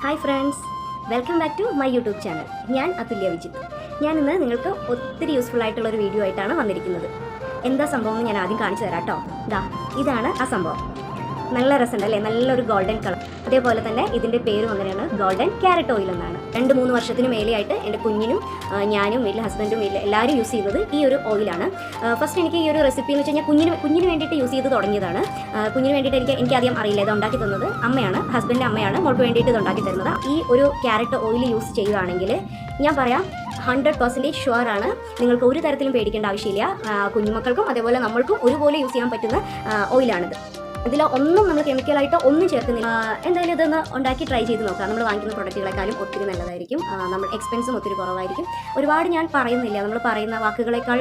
Hi friends welcome back to my YouTube channel ഞാൻ അതുല്യ വിജിത്ത് ഞാൻ ഇന്ന് നിങ്ങൾക്ക് ഒത്തിരി യൂസ്ഫുൾ ആയിട്ടുള്ള ഒരു വീഡിയോ ആയിട്ടാണ് വന്നിരിക്കുന്നത്. എന്താ സംഭവം എന്ന് ഞാൻ ആദ്യം കാണിച്ചു തരാം കേട്ടോ ഇതാ ഇതാണ് ആ സംഭവം. നല്ല രസമുണ്ട് അല്ലേ? നല്ലൊരു ഗോൾഡൻ കളർ അതേപോലെ തന്നെ ഇതിന്റെ പേരും അങ്ങനെയാണ്. ഗോൾഡൻ ക്യാരറ്റ് ഓയിൽ എന്നാണ്. രണ്ട് മൂന്ന് വർഷത്തിന് മേലെയായിട്ട് എന്റെ കുഞ്ഞിനും ഞാനും വീട്ടിൽ ഹസ്ബൻഡും വീട്ടിൽ എല്ലാവരും യൂസ് ചെയ്യുന്നത് ഈ ഒരു ഓയിലാണ് ഫസ്റ്റ് എനിക്ക് ഈ ഒരു റെസിപ്പി എന്ന് വെച്ച് കഴിഞ്ഞാൽ കുഞ്ഞിന് കുഞ്ഞിന് വേണ്ടിയിട്ട് യൂസ് ചെയ്ത് തുടങ്ങിയതാണ്. കുഞ്ഞിന് വേണ്ടിയിട്ട് എനിക്ക് എനിക്ക് ആദ്യം അറിയില്ല. ഇത് ഉണ്ടാക്കി തന്നത് അമ്മയാണ്. ഹസ്ബൻഡിന്റെ അമ്മയാണ്. മോൾക്ക് വേണ്ടിയിട്ട് ഇത് ഉണ്ടാക്കി തരുന്നത്. ഈ ഒരു ക്യാരറ്റ് ഓയിൽ യൂസ് ചെയ്യുകയാണെങ്കിൽ ഞാൻ പറയാം ഹൺഡ്രഡ് പെർസെന്റേജ് ഷുവർ ആണ്. നിങ്ങൾക്ക് ഒരു തരത്തിലും പേടിക്കേണ്ട ആവശ്യമില്ല. കുഞ്ഞുമക്കൾക്കും അതേപോലെ നമ്മൾക്കും ഒരുപോലെ യൂസ് ചെയ്യാൻ പറ്റുന്ന ഓയിലാണിത് ഇതിൽ ഒന്നും നമ്മൾ കെമിക്കലായിട്ട് ഒന്നും ചേർക്കുന്നില്ല. എന്തായാലും ഇതൊന്ന് ഉണ്ടാക്കി ട്രൈ ചെയ്ത് നോക്കാം. നമ്മൾ വാങ്ങിക്കുന്ന പ്രൊഡക്റ്റുകളെക്കാളും ഒത്തിരി നല്ലതായിരിക്കും. നമ്മൾ എക്സ്പെൻസും ഒത്തിരി കുറവായിരിക്കും. ഒരുപാട് ഞാൻ പറയുന്നില്ല. നമ്മൾ പറയുന്ന വാക്കുകളെക്കാൾ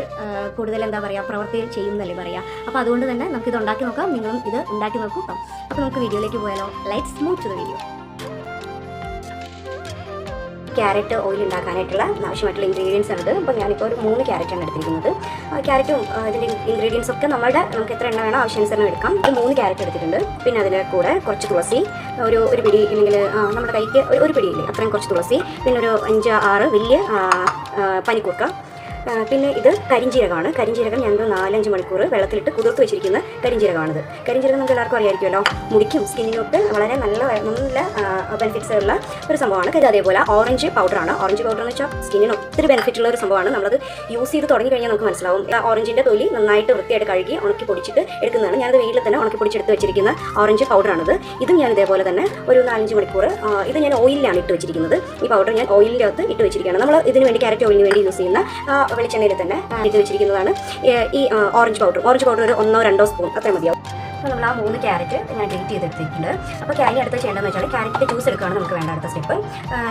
കൂടുതൽ എന്താ പറയുക പ്രവർത്തികൾ ചെയ്യുന്നല്ലേ പറയുക അപ്പോൾ അതുകൊണ്ട് തന്നെ നമുക്ക് ഇത് ഉണ്ടാക്കി നോക്കാം. നിങ്ങളും ഇത് ഉണ്ടാക്കി നോക്കൂ അപ്പോൾ നമുക്ക് വീഡിയോയിലേക്ക് പോയാലോ. Lights move to video carrot oil ഉണ്ടാക്കാനായിട്ടുള്ള ആവശ്യമായിട്ടുള്ള ഇൻഗ്രീഡിയൻസ് ആണ് ഇത്. അപ്പോൾ ഞാനിപ്പോൾ ഒരു മൂന്ന് ക്യാരറ്റാണ് എടുത്തിരിക്കുന്നത്. ക്യാരറ്റും അതിന്റെ ഇൻഗ്രീഡിയൻസ് ഒക്കെ നമ്മുടെ നമുക്ക് എത്ര എണ്ണ വേണം ആവശ്യാനുസരണം എടുക്കാം. ഒരു മൂന്ന് ക്യാരറ്റ് എടുത്തിട്ടുണ്ട്. പിന്നെ അതിന്റെ കൂടെ കുറച്ച് തുളസി ഒരു ഒരു പിടി അല്ലെങ്കിൽ നമ്മുടെ കൈക്ക് ഒരു- പിടിയില്ലേ അത്രയും കുറച്ച് തുളസി പിന്നെ ഒരു അഞ്ച് ആറ് വലിയ പനിക്കൂർക്ക പിന്നെ ഇത് കരിഞ്ചീരകമാണ്. കരിഞ്ചീരകം ഞങ്ങൾ നാലഞ്ച് മണിക്കൂർ വെള്ളത്തിലിട്ട് കുതിർത്ത് വെച്ചിരിക്കുന്ന കരിഞ്ചീരകമാണിത്. കരിഞ്ചീരകം നമുക്ക് എല്ലാവർക്കും അറിയാമായിരിക്കുമല്ലോ മുടിക്കും സ്കിന്നിനൊട്ട് വളരെ നല്ല നല്ല ബെനിഫിറ്റ്സ് ഉള്ള ഒരു സംഭവമാണ്. കരുത് അതേപോലെ ഓറഞ്ച് പൗഡറാണ്. ഓറഞ്ച് പൗഡർ എന്ന് വെച്ചാൽ സ്കിന്നിന് ഒത്തിരി ബെനിഫിറ്റ് ഉള്ള ഒരു സംഭവമാണ്. നമ്മളത് യൂസ് ചെയ്ത് തുടങ്ങി കഴിഞ്ഞാൽ നമുക്ക് മനസ്സിലാവും. ഓറഞ്ചിന്റെ തൊലി നന്നായിട്ട് വൃത്തിയായിട്ട് കഴുകി ഉണക്കി പൊടിച്ചിട്ട് എടുക്കുന്നതാണ്. ഞാനത് വീട്ടിൽ തന്നെ ഉണക്കി പൊടിച്ചെടുത്ത് വെച്ചിരിക്കുന്ന ഓറഞ്ച് പൗഡറാണിത്. ഇതും ഞാൻ ഇതേപോലെ തന്നെ ഒരു നാലഞ്ച് മണിക്കൂർ ഇത് ഞാൻ ഓയിലിലാണ് ഇട്ട് വെച്ചിരിക്കുന്നത്. ഈ പൗഡർ ഞാൻ ഓയിലിന്റെ അകത്ത് ഇട്ട് വെച്ചിരിക്കുകയാണ്. നമ്മൾ ഇതിന് വേണ്ടി ക്യാരറ്റ് ഓയിലിന് വേണ്ടി യൂസ് ചെയ്യുന്ന വെളിച്ചെണ്ണയിൽ തന്നെ ഇത് വെച്ചിരിക്കുന്നതാണ്. ഈ ഓറഞ്ച് പൗഡർ. ഓറഞ്ച് പൗഡർ ഒരു ഒന്നോ രണ്ടോ സ്പൂൺ. അത്ര മതിയാവും. അപ്പോൾ നമ്മൾ ആ മൂന്ന് ക്യാരറ്റ് ഇങ്ങനെ ഗ്രേറ്റ് ചെയ്തെടുത്തിട്ടുണ്ട്. അപ്പോൾ ക്യാരി അടുത്ത് ചെയ്യേണ്ടതെന്ന് വെച്ചാൽ ക്യാരറ്റിന്റെ ജ്യൂസ് എടുക്കുകയാണ് നമുക്ക് വേണ്ട അടുത്ത സ്റ്റെപ്പ്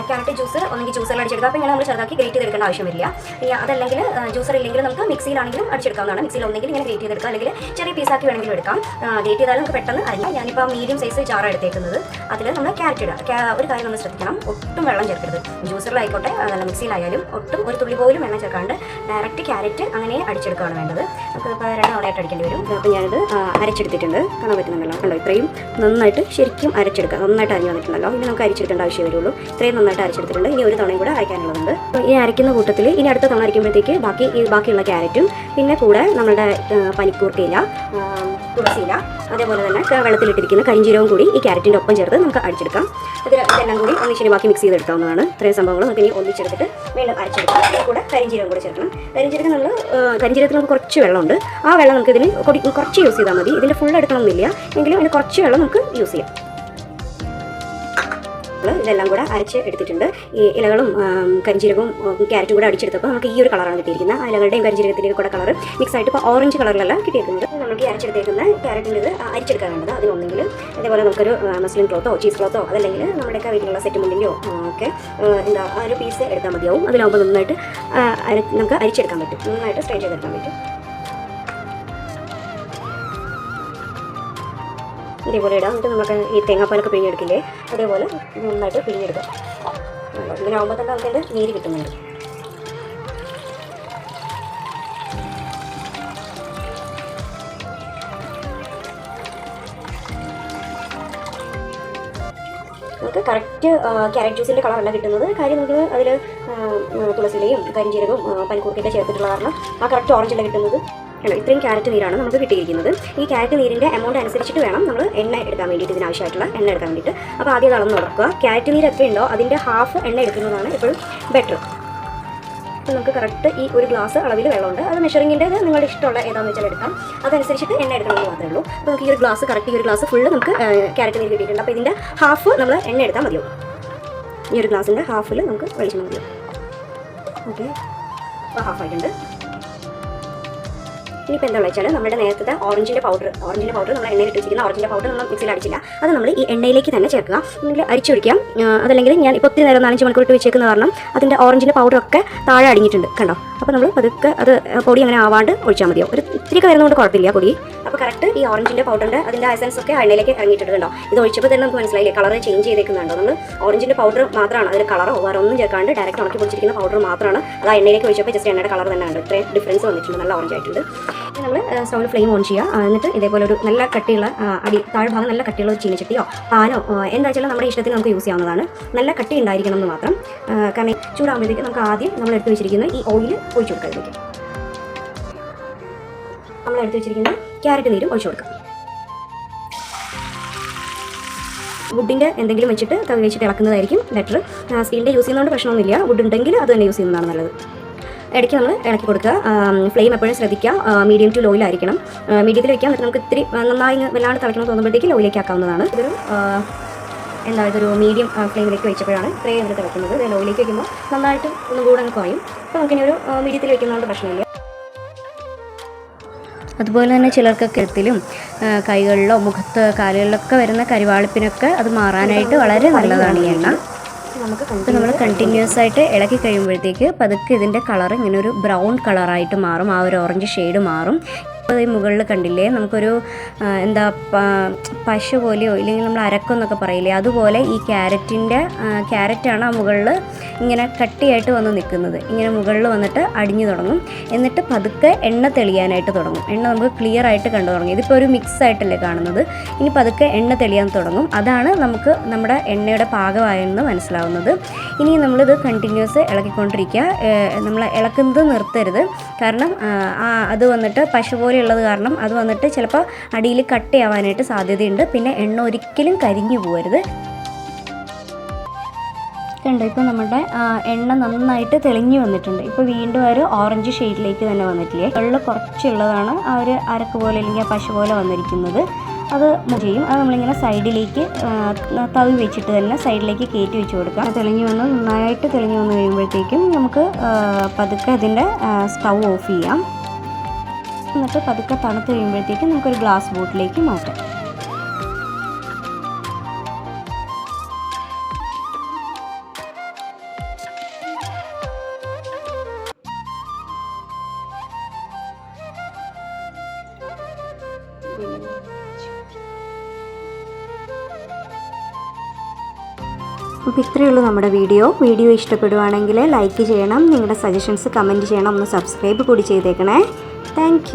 ക്യാരറ്റ് ജ്യൂസ് ഒന്നെങ്കിൽ ജ്യൂസറിൽ അടിച്ചെടുക്കുക. അപ്പോൾ ഇങ്ങനെ നമ്മൾ ചെറുതാക്കി ഗ്രേറ്റ് ചെയ്തെടുക്കേണ്ട ആവശ്യമില്ല ഇനി അതല്ലെങ്കിൽ ജ്യൂസർ ഇല്ലെങ്കിൽ നമുക്ക് മിക്സിയിലാണെങ്കിലും അടിച്ചെടുക്കാവുന്നതാണ്. മിക്സിയിൽ ഒന്നെങ്കിൽ ഇങ്ങനെ ഗ്രേറ്റ് ചെയ്തെടുക്കുക. അല്ലെങ്കിൽ ചെറിയ പീസാക്കി വേണമെങ്കിലും എടുക്കാം. ഗ്രേറ്റ് ചെയ്താലും നമുക്ക് പെട്ടെന്ന് അറിയാം ഞാനിപ്പോൾ മീഡിയം സൈസ് ചാറാണ് എടുത്തേക്കുന്നത്. അതിൽ നമ്മൾ ക്യാരറ്റ് ഇടുക. ഒരു കാര്യം നമ്മൾ ശ്രദ്ധിക്കണം. ഒട്ടും വെള്ളം ചേർക്കരുത്. ജ്യൂസറിലായിക്കോട്ടെ അതല്ല മിക്സിയിലായാലും ഒട്ടും ഒരു തുള്ളി പോലും വെള്ളം ചേർക്കാണ്ട് ഡയറക്റ്റ് ക്യാരറ്റ് അങ്ങനെ അടിച്ചെടുക്കുകയാണ് വേണ്ടത്. നമുക്ക് ഇപ്പോൾ രണ്ടാളായിട്ട് അടിക്കേണ്ടി വരും. അപ്പോൾ ഞാനിത് അരച്ചെടുത്തിട്ടുണ്ട്. കാണാൻ പറ്റുന്നുണ്ടല്ലോ. കണ്ടോ? ഇത്രയും നന്നായിട്ട് ശരിക്കും അരച്ചെടുക്കുക. നന്നായിട്ട് അരിഞ്ഞു വന്നിട്ടുണ്ടല്ലോ. ഇനി നമുക്ക് അരിച്ചെടുക്കേണ്ട ആവശ്യമേ വരുള്ളൂ. ഇത്രയും നന്നായിട്ട് അരച്ചെടുത്തിട്ടുണ്ട്. ഇനി ഒരു തവണയും കൂടെ അരയ്ക്കാനുള്ളതുണ്ട് ഇനി അരയ്ക്കുന്ന കൂട്ടത്തിൽ ഇനി അടുത്ത തവണ അരയ്ക്കുമ്പോഴത്തേക്ക് ബാക്കി ഈ ബാക്കിയുള്ള ക്യാരറ്റും പിന്നെ കൂടെ നമ്മുടെ പനിക്കൂർക്കയില തുളസിയില അതേപോലെ തന്നെ വെള്ളത്തിലിട്ടിരിക്കുന്ന കരിഞ്ചീരവും കൂടി ഈ ക്യാരറ്റിന്റെ ഒപ്പം ചേർത്ത് നമുക്ക് അടിച്ചെടുക്കാം. അതിൽ ഇതെല്ലാം കൂടി ഒന്നിച്ചിന് ബാക്കി മിക്സ് ചെയ്തെടുക്കാവുന്നതാണ്. ഇത്രയും സംഭവങ്ങൾ നമുക്ക് ഇനി ഒന്നിച്ചെടുത്തിട്ട് വീണ്ടും അരച്ചെടുക്കാം. അതിൽ കൂടെ കരിഞ്ചീരകം കൂടെ ചേർക്കണം. കരിഞ്ചീരകം നമ്മൾ കരിഞ്ചീരകത്തിൽ നമുക്ക് കുറച്ച് വെള്ളമുണ്ട്. ആ വെള്ളം നമുക്ക് ഇതിൽ കുറച്ച് യൂസ് ചെയ്താൽ മതി. ഇതിന്റെ ഫുൾ എടുക്കണമെന്നില്ല എങ്കിലും അതിന് കുറച്ച് വെള്ളം നമുക്ക് യൂസ് ചെയ്യാം. ഇതെല്ലാം കൂടെ അരച്ച് എടുത്തിട്ടുണ്ട്. ഈ ഇലകളും ഉം, ക്യാരറ്റും കൂടെ അടിച്ചെടുത്തപ്പോൾ നമുക്ക് ഈ ഒരു കളറാണ് കിട്ടിയിരിക്കുന്നത്. ആ ഇലകളുടെയും കരിഞ്ജീരകത്തിന്റെയും കൂടെ കളർ മിക്സ് ആയിട്ട് ഇപ്പോൾ ഓറഞ്ച് കളറിലല്ല കിട്ടിയിരിക്കുന്നത് നമുക്ക് അരച്ചെടുത്തേക്കുന്ന ക്യാരറ്റിന്റെ ഇത് അരിച്ചെടുക്കാൻ വേണ്ടത് അതിനൊന്നെങ്കിൽ അതേപോലെ നമുക്കൊരു മസ്ലിൻ ക്ലോത്തോ ചീസ് ക്ലോത്തോ അതല്ലെങ്കിൽ നമ്മുടെയൊക്കെ വീട്ടിലുള്ള സെറ്റ് മുണ്ടിന്റെയോ ഒക്കെ എന്താ ഒരു പീസ് എടുത്താൽ മതിയാവും. അതിലാവുമ്പോൾ നന്നായിട്ട് നമുക്ക് അരിച്ചെടുക്കാൻ പറ്റും. നന്നായിട്ട് സ്ട്രെയിൻ ചെയ്തെടുക്കാൻ പറ്റും. ഇതേപോലെ ഇടാം. എന്നിട്ട് നമുക്ക് ഈ തേങ്ങാപ്പാലൊക്കെ പിഴിഞ്ഞെടുക്കില്ലേ? അതേപോലെ നന്നായിട്ട് പിഴിഞ്ഞെടുക്കാം. ഇങ്ങനെ ആകുമ്പോൾ തന്നെ അതിന്റെ നീര് കിട്ടുന്നുണ്ട്. നമുക്ക് കറക്റ്റ് ക്യാരറ്റ് ജ്യൂസിന്റെ കളറല്ല കിട്ടുന്നത്. കാര്യം നമുക്ക് അതിൽ തുളസിലയും കരിഞ്ചീരകവും പനിക്കൂർക്കൊക്കെ ചേർത്തിട്ടുള്ള കാരണം ആ കറക്റ്റ് ഓറഞ്ചല്ല കിട്ടുന്നത്. കണ്ടോ? ഇത്രയും ക്യാരറ്റ് നീരാണ് നമുക്ക് കിട്ടിയിരിക്കുന്നത്. ഈ ക്യാരറ്റ് നീരിന്റെ എമൗണ്ട് അനുസരിച്ചിട്ട് വേണം നമ്മൾ എണ്ണ എടുക്കാൻ വേണ്ടിയിട്ട് ഇതിനാവശ്യമായിട്ടുള്ള എണ്ണ എടുക്കാൻ വേണ്ടിയിട്ട്. അപ്പോൾ ആദ്യം അളന്ന് നോക്കുക ക്യാരറ്റ് നീര് എത്രയുണ്ടോ അതിന്റെ ഹാഫ് എണ്ണ എടുക്കുന്നതാണ് എപ്പോഴും ബെറ്റർ നമുക്ക് കറക്റ്റ് ഈ ഒരു ഗ്ലാസ് അളവിൽ വെള്ളമുണ്ട്. അത് മെഷറിങ്ങിന്റെ നിങ്ങളുടെ ഇഷ്ടമുള്ള ഏതാണെന്ന് വെച്ചാൽ എടുക്കാം. അതനുസരിച്ചിട്ട് എണ്ണ എടുക്കണമെന്ന് മാത്രമേ ഉള്ളൂ. അപ്പോൾ നമുക്ക് ഈ ഒരു ഗ്ലാസ് കറക്റ്റ് ഈ ഒരു ഗ്ലാസ് ഫുള്ള് നമുക്ക് ക്യാരറ്റ് നീര് കിട്ടിയിട്ടുണ്ട്. അപ്പോൾ ഇതിന്റെ ഹാഫ് നമ്മൾ എണ്ണ എടുത്താൽ മതിയോ? ഈ ഒരു ഗ്ലാസിന്റെ ഹാഫിൽ നമുക്ക് വെളിച്ചെണ്ണ മതിയോ? ഓക്കെ അപ്പോൾ ഹാഫ് ആയിട്ടുണ്ട്. ഇനിയിപ്പോൾ എന്താണെന്ന് വെച്ചാൽ നമ്മുടെ നേരത്തെ ഓറഞ്ചിന്റെ പൗഡർ ഓറഞ്ചിന്റെ പൗഡർ നമ്മൾ എണ്ണയിൽ ഇട്ട് ഓറഞ്ചിന്റെ പൗഡർ നമ്മൾ മിക്സിയിൽ അടിച്ചില്ല. അത് നമ്മൾ ഈ എണ്ണയിലേക്ക് തന്നെ ചേർക്കുക. നമ്മൾ അരിച്ചൊഴിക്കാം അതല്ലെങ്കിൽ ഞാൻ ഇപ്പോൾ ഒത്തിരി നേരം നാലഞ്ച് മണിക്കൂർ ഇട്ട് വെച്ചേക്കുന്ന കാരണം അതിന്റെ ഓറഞ്ചിന്റെ പൗഡറൊക്കെ താഴെ അടിഞ്ഞിട്ടുണ്ട്. കണ്ടോ? അപ്പോൾ നമ്മൾ പതുക്കെ അത് പൊടി അങ്ങനെ ആവാണ്ട് ഒഴിച്ചാൽ മതിയോ? ഒരു ഇത്തിരിയൊക്കെ വരുന്നതുകൊണ്ട് കുഴപ്പമില്ല പൊടി. അപ്പോൾ കറക്റ്റ് ഈ ഓറഞ്ചിന്റെ പൗഡറിന്റെ അതിന്റെ എസൻസ് ഒക്കെ എണ്ണയിലേക്ക് ഇറങ്ങിയിട്ടുണ്ട് ഇത് ഒഴിച്ചപ്പോൾ തന്നെ നമുക്ക് മനസ്സിലായി കളർ ചേഞ്ച് ചെയ്തേക്കുന്നുണ്ടോ നമ്മൾ ഓറഞ്ചിന്റെ പൗഡർ മാത്രമാണ്. അതിൽ കളറോ വേറെ ഒന്നും ചേർക്കാണ്ട് ഡയറക്റ്റ് ഉണക്കി പൊടിച്ചിരിക്കുന്ന പൗഡർ മാത്രമാണ്. അത് എണ്ണയിലേക്ക് ഒഴിച്ചപ്പോൾ ജസ്റ്റ് എണ്ണയുടെ കളർ തന്നെയാണ് ഇത്രയും ഡിഫറൻസ് വന്നിട്ടുണ്ട്. നല്ല ഓറഞ്ച് ആയിട്ടുണ്ട്. നമ്മൾ സ്റ്റൗവിൽ ഫ്ലെയിം ഓൺ ചെയ്യുക. എന്നിട്ട് ഇതേപോലെ ഒരു നല്ല കട്ടിയുള്ള അടി താഴ്ഭാഗം നല്ല കട്ടിയുള്ള ഒരു ചീനച്ചട്ടിയോ പാനോ എന്താ വെച്ചാൽ നമ്മുടെ ഇഷ്ടത്തിന് നമുക്ക് യൂസ് ചെയ്യാവുന്നതാണ്. നല്ല കട്ടി ഉണ്ടായിരിക്കണം എന്ന് മാത്രം. കാരണം ചൂടാകുമ്പോഴത്തേക്ക് നമുക്ക് ആദ്യം നമ്മൾ എടുത്തു വെച്ചിരിക്കുന്ന ഈ ഓയിൽ ഒഴിച്ചു കൊടുക്കാം നമ്മൾ എടുത്തു വെച്ചിരിക്കുന്ന ക്യാരറ്റ് നീരും ഒഴിച്ചു കൊടുക്കാം വുഡിന്റെ എന്തെങ്കിലും വെച്ചിട്ട് തവി വെച്ചിട്ട് ഇളക്കുന്നതായിരിക്കും ബെറ്റർ സ്റ്റീലിന്റെ യൂസ് ചെയ്യുന്നതുകൊണ്ട് പ്രശ്നമൊന്നുമില്ല. വുഡ് ഉണ്ടെങ്കിൽ അത് തന്നെ യൂസ് ചെയ്യുന്നതാണ് നല്ലത്. ഇടയ്ക്ക് നമ്മൾ ഇളക്കി കൊടുക്കുക. ഫ്ലെയിം എപ്പോഴും ശ്രദ്ധിക്കുക. മീഡിയം ടു ലോയിലായിരിക്കണം മീഡിയത്തിൽ വെക്കാം പറ്റും നമുക്ക് ഇത്തിരി നന്നായി വല്ലാണ്ട് തിളയ്ക്കണം തോന്നുമ്പോഴത്തേക്ക് ലോയിലേക്ക് ആക്കാവുന്നതാണ്. ഇതൊരു എന്താ ഇതൊരു മീഡിയം ഫ്ലെയിമിലേക്ക് വെച്ചപ്പോഴാണ് ഇത്രയും എന്നിട്ട് തിളക്കുന്നത് ഇത് ലോയിലേക്ക് വയ്ക്കുമ്പോൾ നന്നായിട്ട് ഒന്നും കൂടെ അങ്ങ് കുറയും. അപ്പോൾ നമുക്കിനി ഒരു മീഡിയത്തിൽ വെക്കുന്നതുകൊണ്ട് പ്രശ്നമില്ല. അതുപോലെ തന്നെ ചിലർക്ക് കഴുത്തിലും കൈകളിലോ മുഖത്ത് കാലുകളിലൊക്കെ വരുന്ന കരിവാളിപ്പിനൊക്കെ അത് മാറാനായിട്ട് വളരെ നല്ലതാണ് ഈ എണ്ണ. നമുക്ക് അപ്പോൾ നമ്മൾ കണ്ടിന്യൂസ് ആയിട്ട് ഇളക്കി കഴിയുമ്പോഴത്തേക്ക് പതുക്കെ ഇതിന്റെ കളർ ഇങ്ങനെ ഒരു ബ്രൗൺ കളറായിട്ട് മാറും ആ ഒരു ഓറഞ്ച് ഷെയ്ഡ് മാറും. ഇപ്പോൾ ഈ മുകളിൽ കണ്ടില്ലേ നമുക്കൊരു എന്താ പശു പശ പോലെയോ ഇല്ലെങ്കിൽ നമ്മൾ അരക്കെന്നൊക്കെ പറയില്ലേ അതുപോലെ ഈ ക്യാരറ്റിന്റെ ക്യാരറ്റാണ് ആ മുകളിൽ ഇങ്ങനെ കട്ടിയായിട്ട് വന്ന് നിൽക്കുന്നത്. ഇങ്ങനെ മുകളിൽ വന്നിട്ട് അടിഞ്ഞു തുടങ്ങും. എന്നിട്ട് പതുക്കെ എണ്ണ തെളിയാനായിട്ട് തുടങ്ങും. എണ്ണ നമുക്ക് ക്ലിയർ ആയിട്ട് കണ്ടു തുടങ്ങും. ഇതിപ്പോൾ ഒരു മിക്സ് ആയിട്ടല്ലേ കാണുന്നത്. ഇനി പതുക്കെ എണ്ണ തെളിയാൻ തുടങ്ങും. അതാണ് നമുക്ക് നമ്മുടെ എണ്ണയുടെ പാകമായെന്ന് മനസ്സിലാവുന്നത്. ഇനി നമ്മളിത് കണ്ടിന്യൂസ് ഇളക്കിക്കൊണ്ടിരിക്കുക. നമ്മൾ ഇളക്കുന്നത് നിർത്തരുത്. കാരണം അത് വന്നിട്ട് പശു പോലെയുള്ളത് കാരണം അത് വന്നിട്ട് ചിലപ്പോൾ അടിയിൽ കട്ടയാവാനായിട്ട് സാധ്യതയുണ്ട്. പിന്നെ എണ്ണ ഒരിക്കലും കരിഞ്ഞു പോകരുത് കണ്ടോ ഇപ്പോൾ നമ്മുടെ എണ്ണ നന്നായിട്ട് തെളിഞ്ഞു വന്നിട്ടുണ്ട്. ഇപ്പോൾ വീണ്ടും ഒരു ഓറഞ്ച് ഷെയ്ഡിലേക്ക് തന്നെ വന്നിട്ടില്ലേ? വെള്ളം കുറച്ചുള്ളതാണ് ആ ഒരു അരക്ക് പോലെ അല്ലെങ്കിൽ ആ പശ പോലെ വന്നിരിക്കുന്നത്. അത് ചെയ്യും. അത് നമ്മളിങ്ങനെ സൈഡിലേക്ക് തവി വെച്ചിട്ട് തന്നെ സൈഡിലേക്ക് കയറ്റി വെച്ച് കൊടുക്കാം. തെളിഞ്ഞു വന്ന് നന്നായിട്ട് തെളിഞ്ഞു വന്ന് കഴിയുമ്പോഴത്തേക്കും നമുക്ക് പതുക്കെ അതിന്റെ സ്റ്റൗ ഓഫ് ചെയ്യാം. എന്നിട്ട് പതുക്കെ തണുത്ത് കഴിയുമ്പോഴത്തേക്കും നമുക്കൊരു ഗ്ലാസ് ബോട്ടിലേക്ക് മാറ്റാം. അപ്പോൾ ഇത്രയേ ഉള്ളൂ നമ്മുടെ വീഡിയോ. വീഡിയോ ഇഷ്ടപ്പെടുവാണെങ്കിൽ ലൈക്ക് ചെയ്യണം. നിങ്ങളുടെ സജഷൻസ് കമന്റ് ചെയ്യണം. ഒന്ന് സബ്സ്ക്രൈബ് കൂടി ചെയ്തേക്കണേ. താങ്ക്